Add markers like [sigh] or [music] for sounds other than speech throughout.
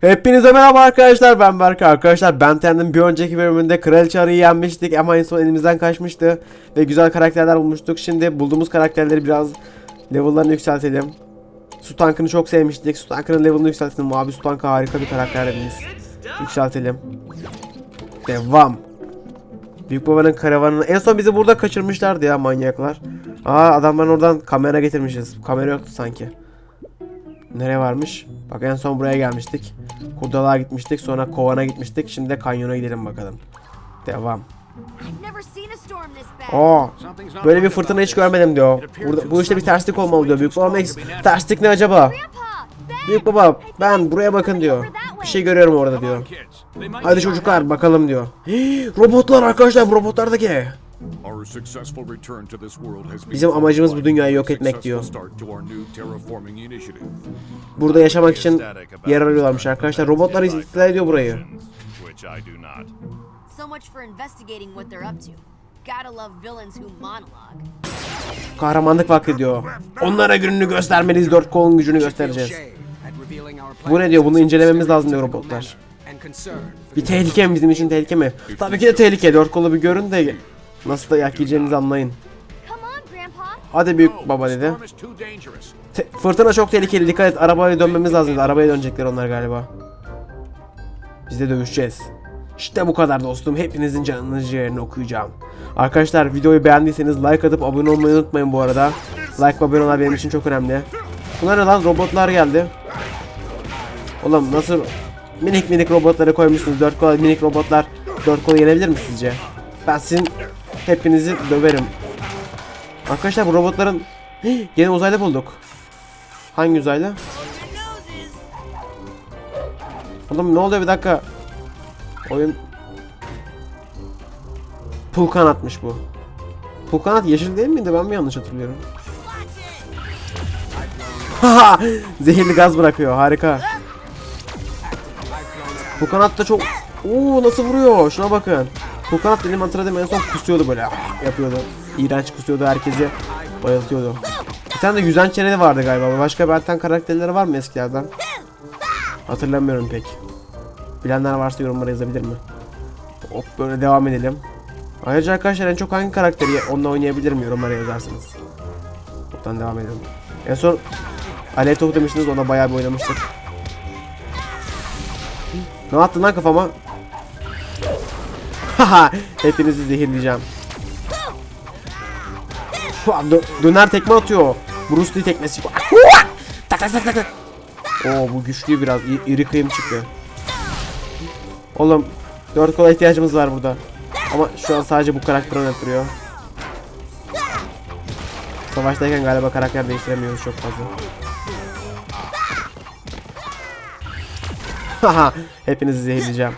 Hepinize merhaba arkadaşlar ben Berk. Arkadaşlar ben Ten'in bir önceki bölümünde Kraliçe Arı'yı yenmiştik ama en son elimizden kaçmıştı ve güzel karakterler bulmuştuk. Şimdi bulduğumuz karakterleri biraz level'larını yükseltelim. Su tankını çok sevmiştik. Su tankının level'ını yükseltelim abi. Su tankı harika bir karakterimiz. Yükseltelim. Devam. Büyük babanın karavanını en son bizi burada kaçırmışlardı ya manyaklar. Aa adamların oradan kamera getirmişiz. Kamera yoktu sanki Nereye varmış? Bak en son buraya gelmiştik. Kurdalığa gitmiştik. Sonra kovana gitmiştik. Şimdi de kanyona gidelim bakalım. Devam. Oo. Böyle bir fırtına hiç görmedim diyor. Burada, bu işte bir terslik olmalı diyor. Büyük babam. Terslik ne acaba? Büyük baba ben buraya bakın diyor. Bir şey görüyorum orada diyor. Hadi çocuklar bakalım diyor. Hii, [gasps] robotlar arkadaşlar robotlardaki. Our successful return to this world has been Bizim amacımız bu dünyayı yok etmek diyor. successful start to our new terraforming initiative. Burada yaşamak için yer arıyorlarmış arkadaşlar. Robotlar istila ediyor burayı. which I do not. So much for investigating what they're up to. Gotta love villains who monologue. Kahramanlık vakti diyor. Onlara gününü göstermeliyiz. Dört kolun gücünü göstereceğiz. Bu ne diyor? Bunu incelememiz lazım diyor robotlar. Bir tehlike mi bizim için tehlike mi? Tabii ki de tehlike. Dört kolu bir görün de nasıl da yak yiyeceğinizi anlayın. Hadi büyük baba dedi. Te- fırtına çok tehlikeli. Dikkat et. Arabaya dönmemiz lazım. Arabaya dönecekler onlar galiba. Biz de dövüşeceğiz. İşte bu kadar dostum. Hepinizin canını ciğerini okuyacağım. Arkadaşlar videoyu beğendiyseniz like atıp abone olmayı unutmayın bu arada. Like ve abone olmalar benim için çok önemli. Bunlar ne lan? Robotlar geldi. Oğlum nasıl minik minik robotları koymuşsunuz. Dört kol minik robotlar dört kolu yenebilir mi sizce? Ben sizin hepinizi döverim. Arkadaşlar bu robotların Hii, Yine uzaylı bulduk. Hangi uzaylı? Oğlum ne oluyor bir dakika. Oyun Pul kanatmış bu. Pul kanat yeşil değil miydi? Ben mi yanlış hatırlıyorum? Haha! [laughs] Zehirli gaz bırakıyor. Harika. Bu kanat da çok... Oo nasıl vuruyor? Şuna bakın. Bu kanat benim hatırladığım en son kusuyordu böyle. Yapıyordu. İğrenç kusuyordu herkesi. Bayıltıyordu. Bir tane de yüzen çeneli vardı galiba. Başka Bertan karakterleri var mı eskilerden? Hatırlamıyorum pek. Bilenler varsa yorumlara yazabilir mi? Hop böyle devam edelim. Ayrıca arkadaşlar en çok hangi karakteri onunla oynayabilirim yorumlara yazarsınız. Buradan devam edelim. En son Alev demiştiniz ona bayağı bir oynamıştık. Ne yaptın lan kafama? [laughs] Hepinizi zehirleyeceğim. Döner tekme atıyor. Bruce Lee tekmesi. Tak tak tak tak. Oo bu güçlü biraz. İ- iri kıyım çıktı. Oğlum dört kola ihtiyacımız var burada. Ama şu an sadece bu karakter oynatıyor. Savaştayken galiba karakter değiştiremiyoruz çok fazla. [laughs] Haha hepinizi zehirleyeceğim.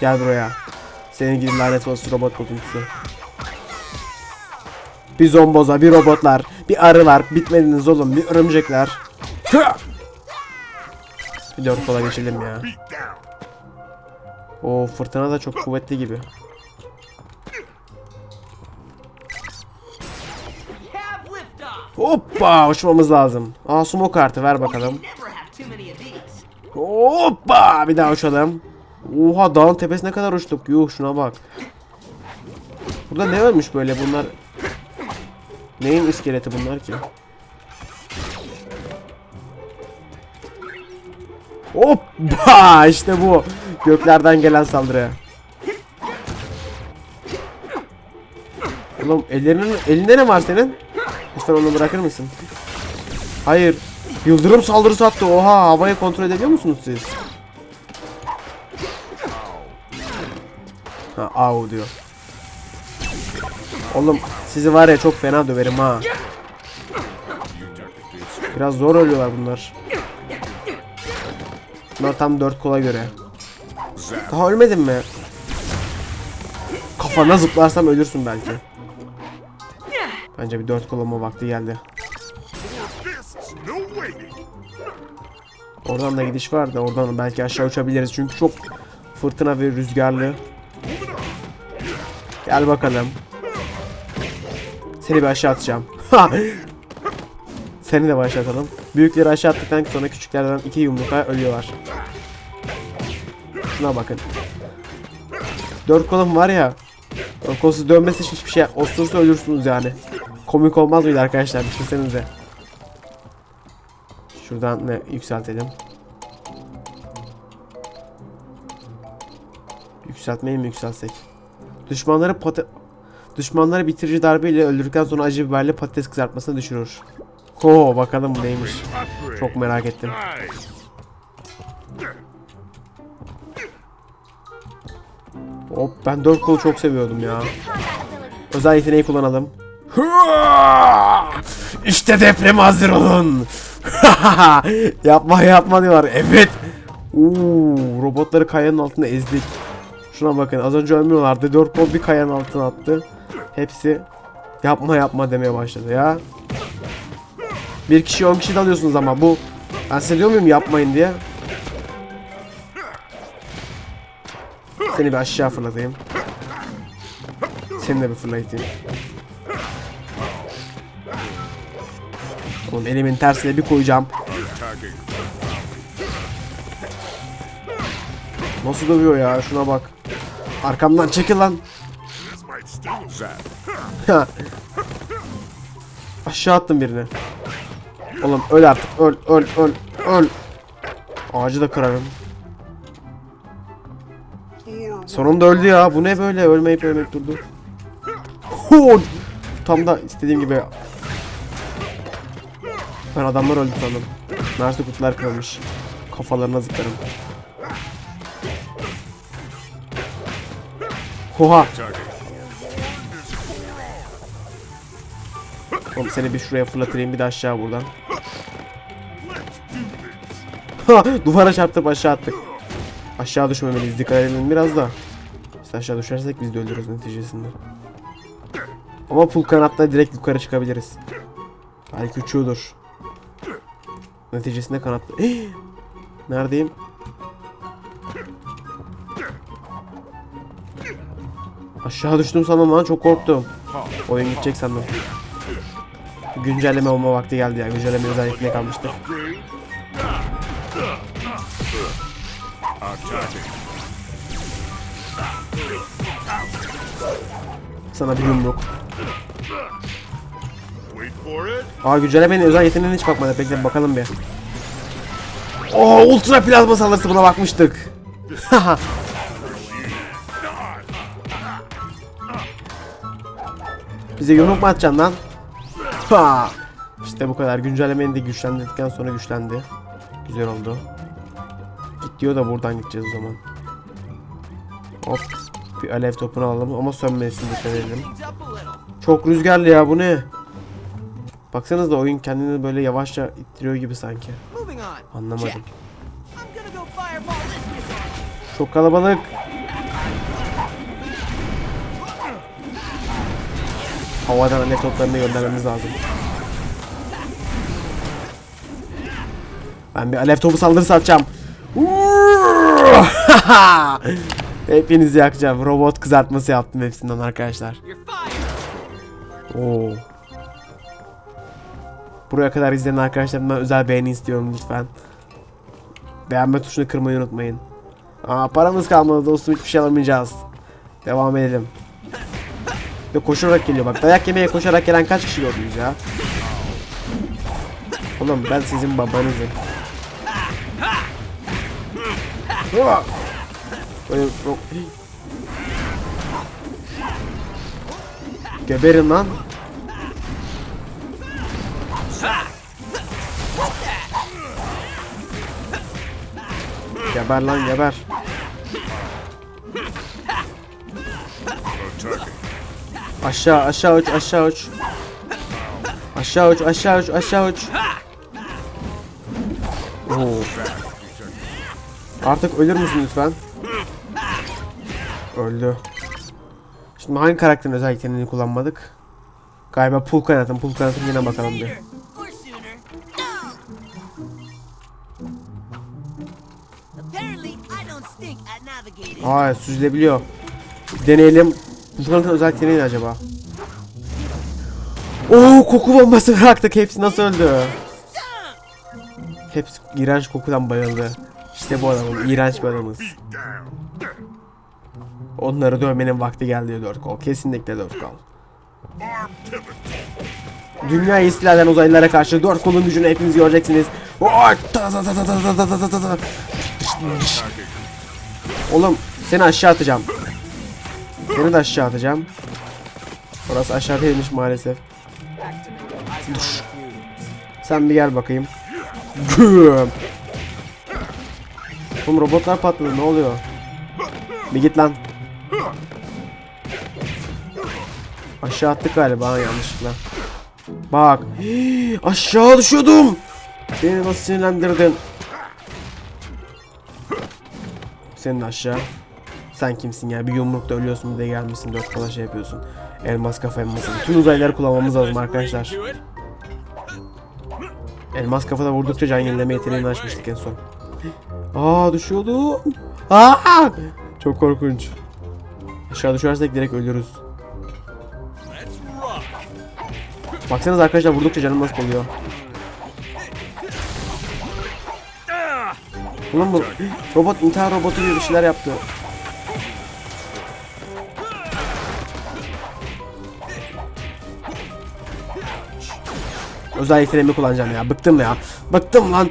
Gel buraya. Senin gibi lanet olsun robot bozuntusu. Bir zomboza, bir robotlar, bir arılar, bitmediniz oğlum, bir örümcekler. Bir dört kola geçelim ya. O fırtına da çok kuvvetli gibi. Hoppa uçmamız lazım. Aa sumo kartı ver bakalım. Hoppa bir daha uçalım. Oha dağın tepesine kadar uçtuk. Yuh şuna bak. Burada ne varmış böyle bunlar? Neyin iskeleti bunlar ki? Hoppa [laughs] işte bu. Göklerden gelen saldırı. Oğlum ellerinin elinde ne var senin? Lütfen onu bırakır mısın? Hayır. Yıldırım saldırısı attı. Oha havayı kontrol edebiliyor musunuz siz? Ha au diyor. Oğlum sizi var ya çok fena döverim ha. Biraz zor ölüyorlar bunlar. Bunlar tam dört kola göre. Daha ölmedin mi? Kafana zıplarsam ölürsün belki. Bence bir dört kolama vakti geldi. Oradan da gidiş var da oradan belki aşağı uçabiliriz çünkü çok fırtına ve rüzgarlı. Gel bakalım. Seni bir aşağı atacağım. [laughs] Seni de başlatalım. Büyükleri aşağı attıktan sonra küçüklerden iki yumrukla ölüyorlar. Şuna bakın. Dört kolum var ya. Kolsuz dönmesi için hiçbir şey osursa ölürsünüz yani. Komik olmaz mıydı arkadaşlar düşünsenize. Şuradan ne yükseltelim. Yükseltmeyi mi yükseltsek? Düşmanları Düşmanları bitirici darbeyle öldürdükten sonra acı biberle patates kızartmasına düşürür. Ho bakalım bu neymiş. Çok merak ettim. Hop ben dört kolu çok seviyordum ya. Özel yeteneği kullanalım. İşte deprem hazır olun. [laughs] yapma yapma diyorlar. Evet. Uuu robotları kayanın altında ezdik. Şuna bakın az önce ölmüyorlardı. Dört kol bir kayanın altına attı. Hepsi yapma yapma demeye başladı ya. Bir kişi on kişi de alıyorsunuz ama bu ben size diyor muyum yapmayın diye. Seni bir aşağı fırlatayım. Seni de bir fırlatayım. Oğlum elimin tersine bir koyacağım. Nasıl dövüyor ya şuna bak. Arkamdan çekil lan. Aşağı attım birini. Oğlum öl artık öl öl öl öl. Ağacı da kırarım. Sonunda öldü ya. Bu ne böyle ölmeyip ölmeyip durdu. Hu! Tam da istediğim gibi. Ben adamlar öldü sandım. Meğerse kutular kırılmış. Kafalarına zıplarım. Oha! Oğlum seni bir şuraya fırlatayım bir de aşağı buradan. Ha, duvara çarptıp aşağı attık. Aşağı düşmemeliyiz dikkat edelim biraz da. İşte aşağı düşersek biz de ölürüz neticesinde. Ama pul kanatla direkt yukarı çıkabiliriz. Belki uçuyordur. Neticesinde kanatlı. [gasps] Neredeyim? Aşağı düştüm sandım lan çok korktum. Oyun gidecek sandım. Güncelleme olma vakti geldi ya. Güncelleme özellikle kalmıştı. Sana bir yumruk. Aa güncellemenin özel yeteneğine hiç bakmadı. Bekle bakalım bir. Oo ultra plazma saldırısı buna bakmıştık. [laughs] Bize yumruk mu atacaksın lan? Ha! İşte bu kadar. Güncellemeyi de güçlendirdikten sonra güçlendi. Güzel oldu. Git diyor da buradan gideceğiz o zaman. Hop. Bir alev topunu alalım ama sönmesin dikkat edelim. Çok rüzgarlı ya bu ne? Baksanıza oyun kendini böyle yavaşça ittiriyor gibi sanki. Anlamadım. Çok kalabalık. Havadan alev toplarını göndermemiz lazım. Ben bir alev topu saldırısı atacağım. [laughs] Hepinizi yakacağım. Robot kızartması yaptım hepsinden arkadaşlar. Oo. Buraya kadar izleyen arkadaşlarımdan özel beğeni istiyorum lütfen. Beğenme tuşunu kırmayı unutmayın. Aa paramız kalmadı dostum hiçbir şey alamayacağız. Devam edelim. Ve koşarak geliyor bak dayak yemeye koşarak gelen kaç kişi gördünüz ya? Oğlum ben sizin babanızım. Böyle çok... Geberin lan. Geber lan geber. Aşağı aşağı uç aşağı uç. Aşağı uç aşağı uç aşağı uç. Oo. Artık ölür müsün lütfen? Öldü. Şimdi hangi karakterin özelliklerini kullanmadık? Galiba pul kanatım. Pul kanatım yine bakalım bir. Aa süzülebiliyor. Deneyelim. Bu Fırlatın özellikleri neydi acaba? Oo koku bombası bıraktık. Hepsi nasıl öldü? Hepsi iğrenç kokudan bayıldı. İşte bu adamın iğrenç bir adamız. Onları dövmenin vakti geldi dört kol. Kesinlikle dört kol. Dünya istiladen uzaylılara karşı dört kolun gücünü hepiniz göreceksiniz. Oğlum seni aşağı atacağım. Seni de aşağı atacağım. Orası aşağı değilmiş maalesef. Düş. Sen bir gel bakayım. Güm. Oğlum robotlar patladı ne oluyor? Bir git lan. Aşağı attık galiba ha, yanlışlıkla. Bak. [gasps] Aşağı düşüyordum. Beni nasıl sinirlendirdin? Senin aşağı. Sen kimsin ya? Bir yumrukta ölüyorsun bir de gelmişsin dört kala şey yapıyorsun. Elmas kafa elması. Bütün uzaylıları kullanmamız lazım arkadaşlar. Elmas kafada vurdukça can yenileme yeteneğini açmıştık en son. Aa düşüyordum. Aa! Çok korkunç. Aşağı düşersek direkt ölürüz. Baksanıza arkadaşlar vurdukça canım nasıl oluyor. Ulan bu robot intihar robotu gibi bir şeyler yaptı. Özel yeteneğimi kullanacağım ya. Bıktım ya. Bıktım lan.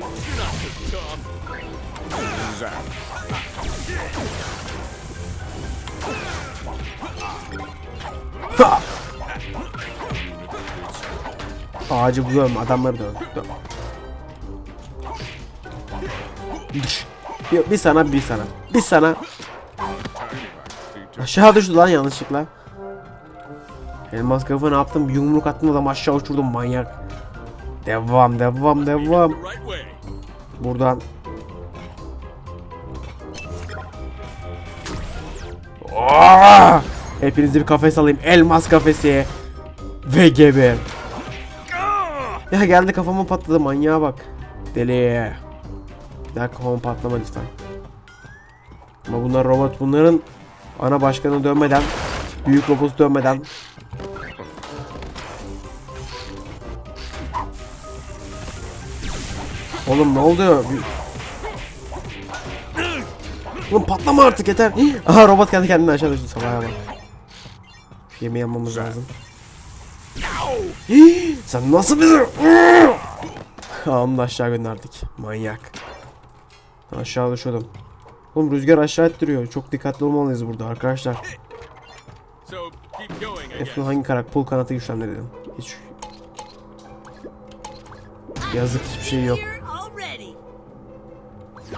Ha! Ağacı buluyorum. Adamları. Düş. Bir, bir sana bir sana. Bir sana. Aşağı düştü lan yanlışlıkla. Elmas kafa ne yaptım? Yumruk attım adam aşağı uçurdum manyak. Devam devam devam. Buradan. Aa! Hepinizi bir kafes alayım. Elmas kafesi. Ve gebe. Ya geldi kafama patladı manyağa bak. Deli. Bir daha kafama patlama lütfen. Ama bunlar robot. Bunların ana başkanı dönmeden, büyük robotu dönmeden Oğlum ne oldu? Oğlum patlama artık yeter. Aha robot kendi kendine aşağı düştü salağa bak. Yemeği yapmamız lazım. Sen nasıl bizi... Onu da aşağı gönderdik. Manyak. Aşağı düşüyordum. Oğlum rüzgar aşağı ettiriyor. Çok dikkatli olmalıyız burada arkadaşlar. Son hangi karak pul kanatı güçlendirelim? Hiç... Yazık hiçbir şey yok.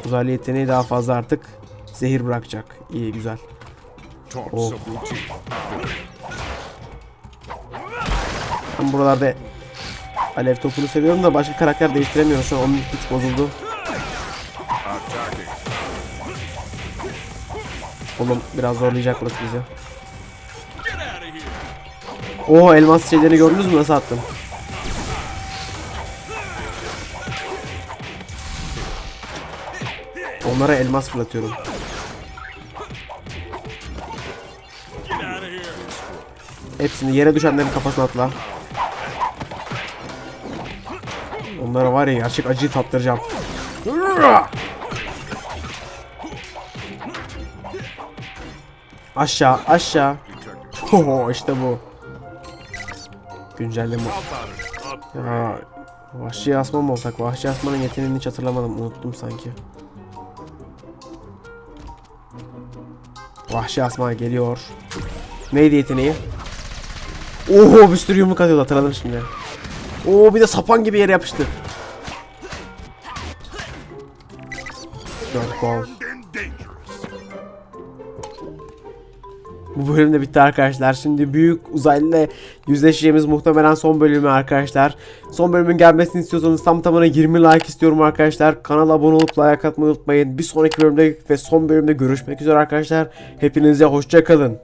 Uzaylı yeteneği daha fazla artık zehir bırakacak. İyi güzel. Oh. Ben buralarda alev topunu seviyorum da başka karakter değiştiremiyorum. Şu an onun hiç bozuldu. Oğlum biraz zorlayacak burası bizi. Oo elmas şeylerini gördünüz mü nasıl attım? Onlara elmas fırlatıyorum. Hepsini yere düşenlerin kafasına atla. Onlara var ya gerçek acıyı tattıracağım. Aşağı aşağı. Oho işte bu. Güncelleme. Ya Vahşi asma mı olsak? Vahşi asmanın yeteneğini hiç hatırlamadım. Unuttum sanki. Vahşi asma geliyor. Neydi yeteneği? Oho bir sürü yumruk atıyordu hatırladım şimdi. Oo bir de sapan gibi yere yapıştı. Dört gol. Bu bölüm de bitti arkadaşlar. Şimdi büyük uzaylıyla yüzleşeceğimiz muhtemelen son bölümü arkadaşlar. Son bölümün gelmesini istiyorsanız tam tamına 20 like istiyorum arkadaşlar. Kanala abone olup like atmayı unutmayın. Bir sonraki bölümde ve son bölümde görüşmek üzere arkadaşlar. Hepinize hoşça kalın.